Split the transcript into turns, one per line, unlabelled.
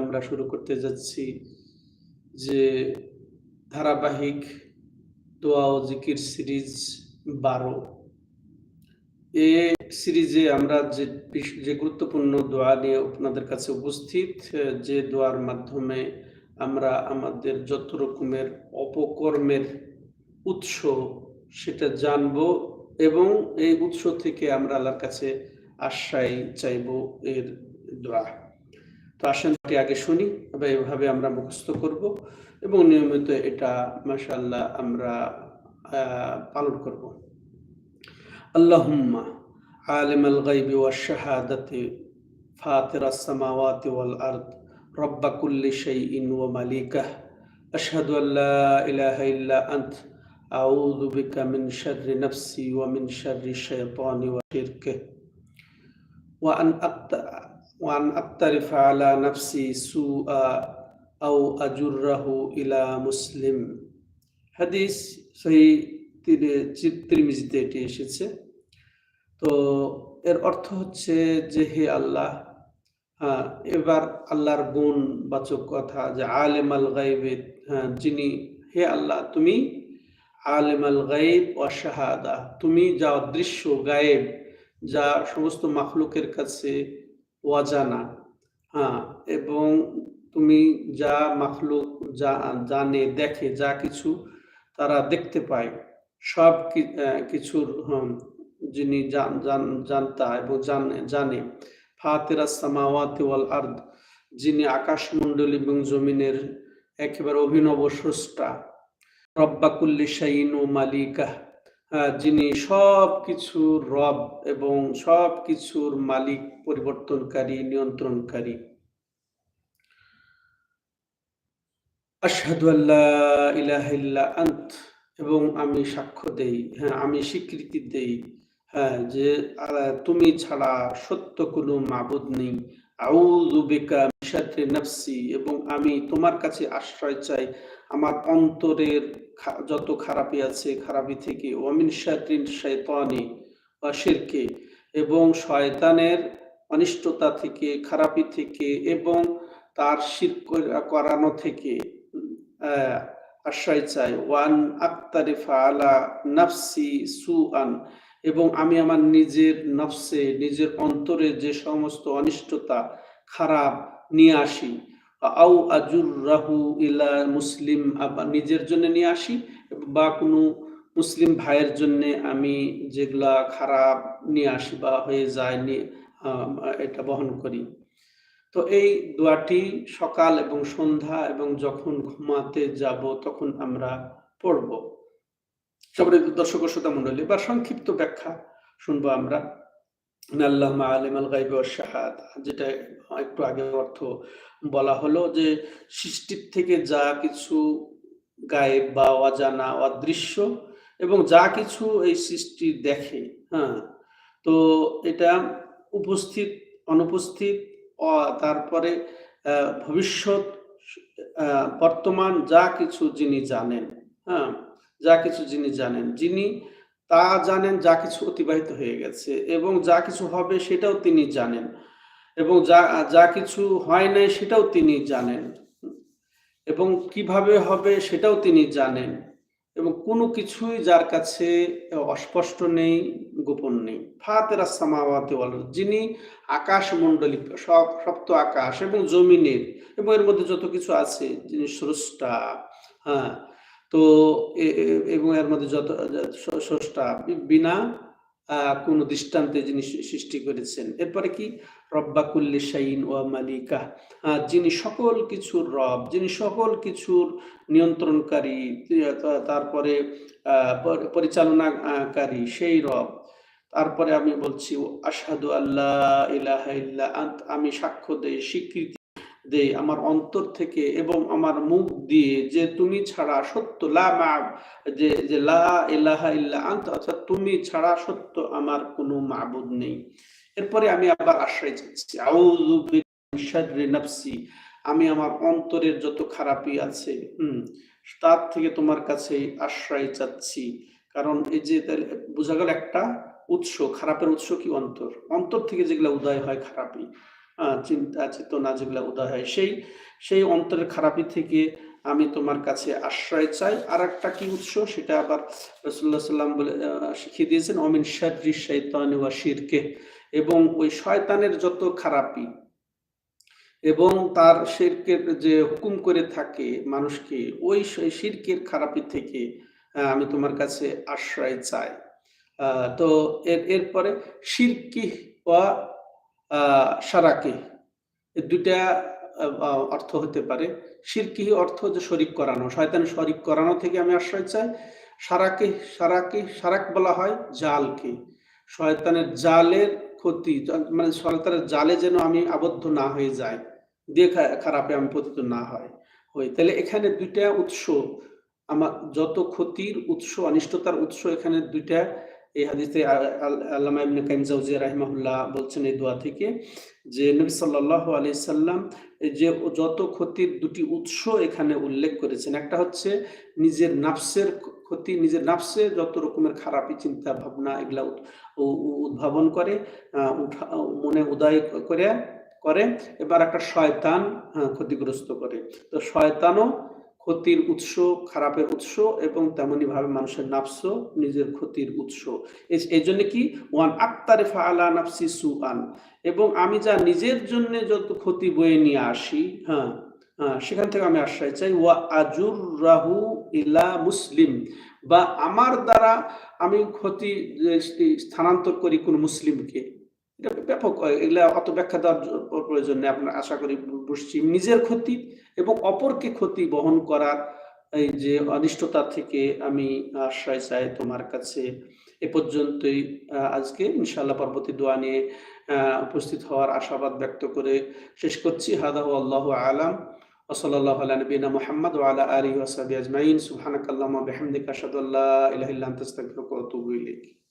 আমরা শুরু করতে যাচ্ছি যে ধারাবাহিক দোয়া ও জিকির সিরিজ বারো। এ সিরিজে আমরা যে যে গুরুত্বপূর্ণ দোয়া নিয়ে আপনাদের কাছে উপস্থিত, যে দোয়ার মাধ্যমে আমরা আমাদের যত রকমের অপকর্মের উৎস সেটা জানব এবং এই উৎস থেকে আমরা আল্লাহর কাছে আশ্রয় চাইব এর দোয়া তো আসেন এটি আগে শুনি এবার এভাবে আমরা মুখস্থ করব এবং নিয়মিত এটা মাশাআল্লাহ আমরা আহ, পালন করব আল্লাহুম্মা عالم الغيب والشهادة فاطر السماوات والأرض رب كل شيء ومليكه أشهد أن لا إله إلا أنت أعوذ بك من شر نفسي ومن شر الشيطان وشركه وأن أقت- وأن أقترف على نفسي سوءا أو أجره إلى مسلم হাদিস সেই তিরমিজিতে এটি এসেছে তো এর অর্থ হচ্ছে যে হে আল্লাহ হ্যাঁ এবার আল্লাহর গুণ বাচক কথা যে আলেম আল গাইবে হ্যাঁ যিনি হে আল্লাহ তুমি আলেম আল গাইব ও শাহাদা তুমি যা অদৃশ্য গায়েব যা সমস্ত মাখলুকের কাছে অজানা। হ্যাঁ এবং তুমি যা মাখলুক যা জানে দেখে যা কিছু তারা দেখতে পায়। সব কিছুর যিনি জান- জান- জানতা এবং জানে ফাতিরাস সামাওয়াতি ওয়াল আরদ যিনি আকাশমণ্ডল এবং জমিনের একেবারে অভিনব স্রষ্টা। রব্বাকুল্লি শাইন ও মালিকা আহ, যিনি সব কিছুর রব এবং সব কিছুর মালিক, পরিবর্তনকারী, নিয়ন্ত্রণকারী। আশহাদু আল্লাহ ইলাহা আন্ত, এবং আমি সাক্ষ্য দেই হ্যাঁ আমি স্বীকৃতি দেই হ্যাঁ যে তুমি ছাড়া সত্য কোনো মাবুদ নেই। আউযু বিকা নাফসি এবং আমি তোমার কাছে আশ্রয় চাই। আমার অন্তরের যত খারাপি আছে খারাপি থেকে। ওয়ামিন শাররিন শাইতানি বা শিরকে এবং শয়তানের অনিষ্টতা থেকে খারাপি থেকে এবং তার শির করানো থেকে আশ্রয় চাই। ওয়ান আক্তারিফা আলা নাফসি সুআন এবং আমি আমার নিজের নফসে, নিজের অন্তরে যে সমস্ত অনিষ্টতা, খারাপ নিয়ে আসি। আউ আজুর রাহু ইলা মুসলিম নিজের জন্য নিয়ে আসি বা কোনো মুসলিম ভাইয়ের জন্য আমি যেগুলা খারাপ নিয়ে আসি বা হয়ে যায় নিয়ে এটা বহন করি। তো এই দোয়াটি সকাল এবং সন্ধ্যা এবং যখন ঘুমাতে যাব তখন আমরা পড়ব। সবাই দর্শক শ্রোতা মন্ডলী বা সংক্ষিপ্ত ব্যাখ্যা শুনব আমরা। আল্লাহ আলিম আল গাইব শাহাদ, যেটা একটু আগে অর্থ বলা হলো যে সৃষ্টির থেকে যা কিছু গায়েব বা অজানা, অদৃশ্য এবং যা কিছু এই সৃষ্টি দেখে হ্যাঁ? তো এটা উপস্থিত, অনুপস্থিত তারপরে ভবিষ্যৎ বর্তমান যা কিছু যিনি জানেন হ্যাঁ? যা কিছু যিনি জানেন, যিনি তা জানেন, যা কিছু অতিবাহিত হয়ে গেছে এবং যা কিছু হবে সেটাও তিনি জানেন এবং যা যা কিছু হয় নাই সেটাও তিনি জানেন। এবং কীভাবে হবে সেটাও তিনি জানেন এবং কোনো কিছুই যার কাছে অস্পষ্ট নেই, গোপন নেই। ফাতেরা সামাওয়াতে যিনি আকাশ মণ্ডলী সব, সপ্ত আকাশ এবং জমিনের এবং এর মধ্যে যত কিছু আছে, যিনি স্রষ্টা হ্যাঁ তো এবং এর মধ্যে যত স্রষ্টা বিনা কোনো দৃষ্টান্তে যিনি সৃষ্টি করেছেন। এরপরে কি? রব্বাকুল্লি শাইন ও মালিকা। যিনি সকল কিছুর রব, যিনি সকল কিছুর নিয়ন্ত্রণকারী তারপরে পরিচালনাকারী, সেই রব। তারপরে আমি বলছি আসাদু আল্লাহ ইলাহা আমি সাক্ষ্য দেই, স্বীকৃতি দেই আমার অন্তর থেকে এবং আমার মুখ দিয়ে যে তুমি ছাড়া সত্য যে যে তুমি ছাড়া সত্য আমার কোনো মাবুদ নেই। এরপরে আমি আবার আশ্রয় চাচ্ছি। আউযু আমি আমার অন্তরের যত খারাপি আছে, হুম, তার থেকে তোমার কাছে আশ্রয় চাচ্ছি। কারণ এই যে বোঝা গেল একটা উৎস, খারাপের উৎস কি অন্তর? অন্তর থেকে যেগুলো উদয় হয় খারাপই। চিন্তা, চেতনা যেগুলো উদয় হয়, সেই সেই অন্তরের খারাপি থেকে আমি তোমার কাছে আশ্রয় চাই। আর একটা কি উৎস? সেটা আবার রসুল্লাহ সাল্লাম বলে শিখিয়ে দিয়েছেন অমিন শারি শৈতান ওয়া শিরকে এবং ওই শয়তানের যত খারাপি এবং তার শিরকের যে হুকুম করে থাকে মানুষকে, ওই শিরকের খারাপি থেকে আমি তোমার কাছে আশ্রয় চাই। তো এর, এরপরে, শিরকি ওয়া সারাকি। দুইটা অর্থ হতে পারে। শিরকি অর্থ যে শরিক করানো শয়তান শরিক করানো থেকে আমি আশ্রয় চাই। সারাকে সারাকে, সারাক বলা হয় জালকে। শয়তানের জালের ক্ষতি মানে শয়তানের জালে যেন আমি আবদ্ধ না হয়ে যাই, দিয়ে খারাপে আমি পতিত না হয়, হই। তাহলে এখানে দুইটা উৎস, আমার যত ক্ষতির উৎস, অনিষ্টতার উৎস, এখানে দুইটা এই হাদিসে আল্লামা ইবনে কাইম জাওজিয়া রাহিমাহুল্লাহ বলছেন এই দোয়া থেকে যে নবী সাল্লাল্লাহু আলাইহি সাল্লাম যে যত ক্ষতির দুটি উৎস এখানে উল্লেখ করেছেন একটা হচ্ছে নিজের নাফসের ক্ষতি নিজের নাফসে যত রকমের খারাপি চিন্তা ভাবনা এগুলা উদ্ভাবন করে মনে উদয় করে করে এবার একটা শয়তান আহ, ক্ষতিগ্রস্ত করে। তো শয়তানও ক্ষতির উৎস খারাপের উৎস এবং তেমনি ভাবে মানুষের নাফস নিজের ক্ষতির উৎস। এই- জন্য কি? ওয়ান আক্তারিফা আলা নাফসি সুআন। এবং আমি যা নিজের জন্য যত ক্ষতি বয়ে নিয়ে আসি হ্যাঁ হ্যাঁ, সেখান থেকে আমি আশ্রয় চাই। ওয়া আজুর রাহু ইলা মুসলিম। বা আমার দ্বারা আমি ক্ষতি স্থানান্তর করি কোন মুসলিমকে। এটা ব্যাপক এগুলা অত ব্যাখ্যা দেওয়ার প্রয়োজন নেই আপনার আশা করি পশ্চিম নিজের ক্ষতি এবং অপরকে ক্ষতি বহন করার এই যে অনিষ্টতা থেকে আমি আশ্রয় চাই তোমার কাছে। এ পর্যন্তই আজকে ইনশাআল্লাহ পরবর্তী দোয়া নিয়ে উপস্থিত হওয়ার আশাবাদ ব্যক্ত করে শেষ করছি। হাদাহ আল্লাহ আলাম। ওসলাল্লাহ আলা নবীনা মোহাম্মদ ওয়ালা আলী ওয়াসাবি আজমাইন। সুবহানাকাল্লাহ বিহামদিকা আশহাদু আল্লা ইলাহা ইল্লা আনতা